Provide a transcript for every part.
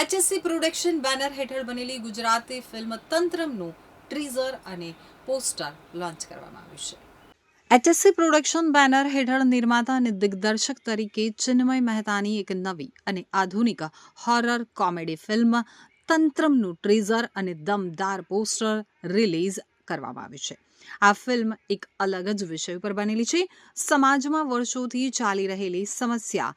HSC production banner હેઠળ બનેલી Gujarati film તંત્રમનું ટ્રીઝર અને પોસ્ટર લોન્ચ કરવામાં આવ્યું છે. એચએસસી પ્રોડક્શન બેનર હેઠળ નિર્માતા અને દિગ્દર્શક તરીકે ચિન્મય મહેતાની એક નવી અને આધુનિક હોરર કોમેડી ફિલ્મ તંત્રમનું ટ્રીઝર અને દમદાર પોસ્ટર રિલીઝ કરવામાં આવ્યું છે. આ ફિલ્મ એક અલગ જ વિષય ઉપર બનેલી છે. સમાજમાં વર્ષોથી ચાલી રહેલી સમસ્યા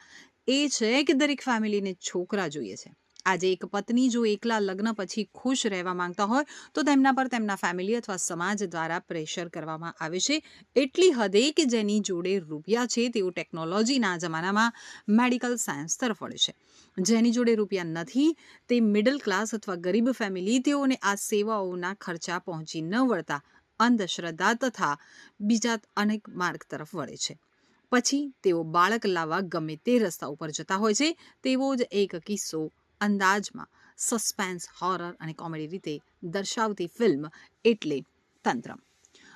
એ છે કે દરેક ફેમિલીને છોકરા જોઈએ છે. આજે એક પત્ની જો એકલા લગ્ન પછી ખુશ રહેવા માંગતા હોય, તો તેમના પર તેમના ફેમિલી અથવા સમાજ દ્વારા પ્રેશર કરવામાં આવે છે. એટલી હદે કે જેની જોડે રૂપિયા છે, તેઓ ટેકનોલોજીના જમાનામાં મેડિકલ સાયન્સ તરફ વળે છે. જેની જોડે રૂપિયા નથી, તે મિડલ ક્લાસ અથવા ગરીબ ફેમિલી તેઓને આ સેવાઓના ખર્ચા પહોંચી ન વળતા અંધશ્રદ્ધા તથા બીજા અનેક માર્ગ તરફ વળે છે. પછી તેઓ બાળક લાવવા ગમે તે રસ્તા ઉપર જતા હોય છે, તેવો જ એક કિસ્સો અંદાજમાં સસ્પેન્સ, હોરર અને કોમેડી રીતે દર્શાવતી ફિલ્મ એટલે તંત્રમ.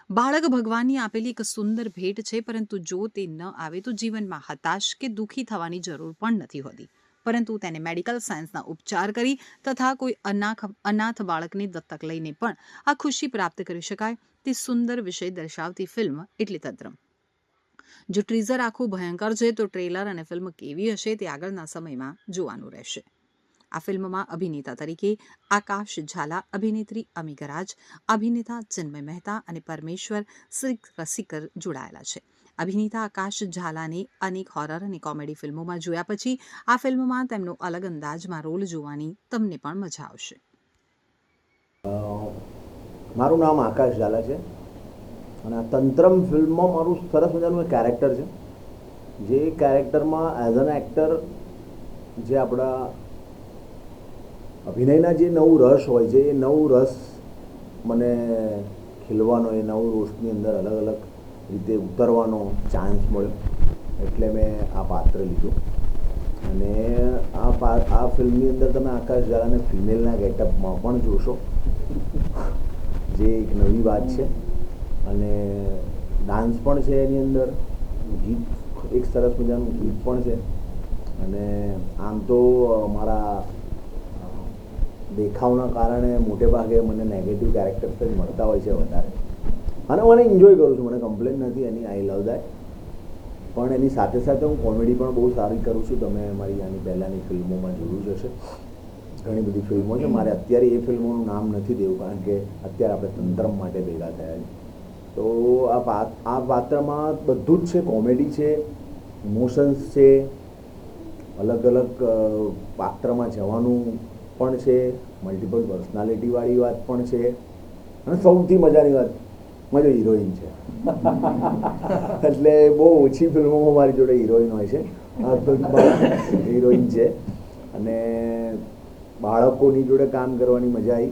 બાળક ભગવાનની આપેલી એક સુંદર ભેટ છે, પરંતુ જો તે ન આવે તો જીવનમાં હતાશ કે દુઃખી થવાની જરૂર પણ નથી હોતી. પરંતુ તેને મેડિકલ સાયન્સના ઉપચાર કરી તથા કોઈ અનાથ અનાથ બાળકને દત્તક લઈને પણ આ ખુશી પ્રાપ્ત કરી શકાય તે સુંદર વિષય દર્શાવતી ફિલ્મ એટલે તંત્રમ. જો ટ્રીઝર આખું ભયંકર છે, તો ટ્રેલર અને ફિલ્મ કેવી હશે તે આગળના સમયમાં જોવાનું રહેશે. આ ફિલ્મમાં અભિનેતા તરીકે આકાશ ઝાલા, અભિનેત્રી અમી અભિનેતા ચિન્મય મહેતા અને પરમેશ્વર શ્રી રસિકર જોડાયેલા છે. અભિનેતા આકાશ ઝાલાને અનેક હોરર અને કોમેડી ફિલ્મોમાં જોયા પછી આ ફિલ્મમાં તેમનો અલગ અંદાજમાં રોલ જોવાની તમને પણ મજા આવશે. મારું નામ આકાશ ઝાલા છે અને આ તંત્રમ ફિલ્મમાં મારું સરસ મજાનું એક કેરેક્ટર છે. જે કેરેક્ટરમાં એઝ એન એક્ટર જે આપણા અભિનયના જે નવું રસ હોય છે, એ નવું રસ મને ખીલવાનો, એ નવું રોષની અંદર અલગ અલગ રીતે ઉતરવાનો ચાન્સ મળ્યો. એટલે મેં આ પાત્ર લીધું. અને આ પા, આ ફિલ્મની અંદર તમે આકાશ ઝાલાને ફિમેલના ગેટઅપમાં પણ જોશો. જે એક નવી વાત છે. અને ડાન્સ પણ છે એની અંદર. ગીત એક સરસ મજાનું ગીત પણ છે. અને આમ તો મારા દેખાવના કારણે મોટે ભાગે મને નેગેટિવ કેરેક્ટર્સ જ મળતા હોય છે વધારે. અને મને એન્જોય કરું છું, મને કમ્પ્લેન નથી એની આઈ લવ દેટ પણ એની સાથે સાથે હું કોમેડી પણ બહુ સારી કરું છું. તમે મારી આની પહેલાંની ફિલ્મોમાં જોયું જ હશે. ઘણી બધી ફિલ્મો છે. મારે અત્યારે એ ફિલ્મોનું નામ નથી દેવું, કારણ કે અત્યારે આપણે તંત્રમ માટે ભેગા થયા છે. તો આ પાત આ પાત્રમાં બધું જ છે. કોમેડી છે ઇમોશન્સ છે, અલગ અલગ પાત્રમાં જવાનું પણ છે મલ્ટિપલ પર્સનાલિટીવાળી વાત પણ છે. અને સૌથી મજાની વાત મજો હિરોઈન છે. એટલે બહુ ઓછી ફિલ્મોમાં મારી જોડે હિરોઈન હોય છે. હિરોઈન છે. અને બાળકોની જોડે કામ કરવાની મજા આવી.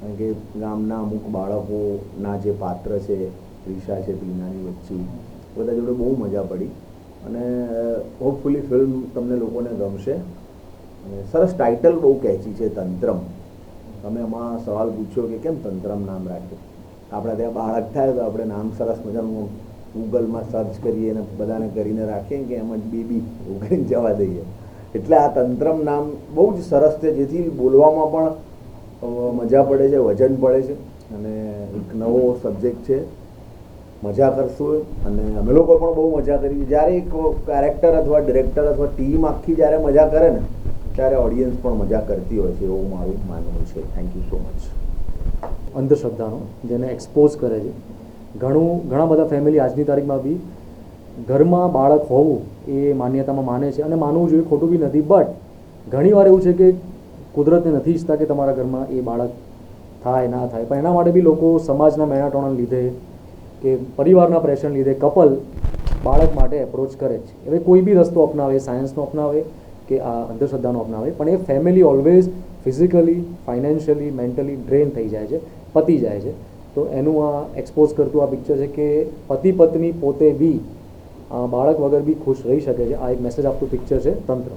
કારણ કે ગામના અમુક બાળકોના જે પાત્ર છે ત્રિષા છે પીનાની વચ્ચે બધા જોડે બહુ મજા પડી. અને હોપફુલી ફિલ્મ તમને લોકોને ગમશે. સરસ ટાઇટલ બહુ કેચી છે, તંત્રમ. તમે એમાં સવાલ પૂછ્યો કે કેમ તંત્રમ નામ રાખ્યું? આપણે ત્યાં બાળક થાય તો આપણે નામ સરસ મજાનું ગૂગલમાં સર્ચ કરીએ અને બધાને કરીને રાખીએ કે એમ જ બેબી એવું જવા દઈએ. એટલે આ તંત્રમ નામ બહુ જ સરસ છે, જેથી બોલવામાં પણ મજા પડે છે, વજન પડે છે અને એક નવો સબ્જેક્ટ છે. મજા કરશું અને અમે લોકો પણ બહુ મજા કરી જ્યારે એક કેરેક્ટર અથવા ડિરેક્ટર અથવા ટીમ આખી જ્યારે મજા કરે ને ત્યારે ઓડિયન્સ પણ મજા કરતી હોય છે, એવું મારું માનવું છે. થેન્ક યુ સો મચ અંધશ્રદ્ધાનો, જેને એક્સપોઝ કરે છે. ઘણું, ઘણા બધા ફેમિલી આજની તારીખમાં બી ઘરમાં બાળક હોવું એ માન્યતામાં માને છે અને માનવું જોઈએ ખોટું બી નથી. બટ ઘણીવાર એવું છે કે કુદરતને નથી ઈચ્છતા કે તમારા ઘરમાં એ બાળક થાય, ના થાય. પણ એના માટે બી લોકો સમાજના મેણાટોણા લીધે કે પરિવારના પ્રેશર લીધે કપલ બાળક માટે એપ્રોચ કરે છે. હવે કોઈ બી રસ્તો અપનાવે સાયન્સનો અપનાવે કે આ અંધશ્રદ્ધાનો અપનાવે પણ એ family always physically financially mentally drain થઈ જાય છે, પતી જાય છે. તો એનું આ એક્સપોઝ કરતું આ પિક્ચર છે કે પતિ પત્ની પોતે બી બાળક વગર બી ખુશ રહી શકે છે. આ એક મેસેજ આપતું પિક્ચર છે તંત્ર.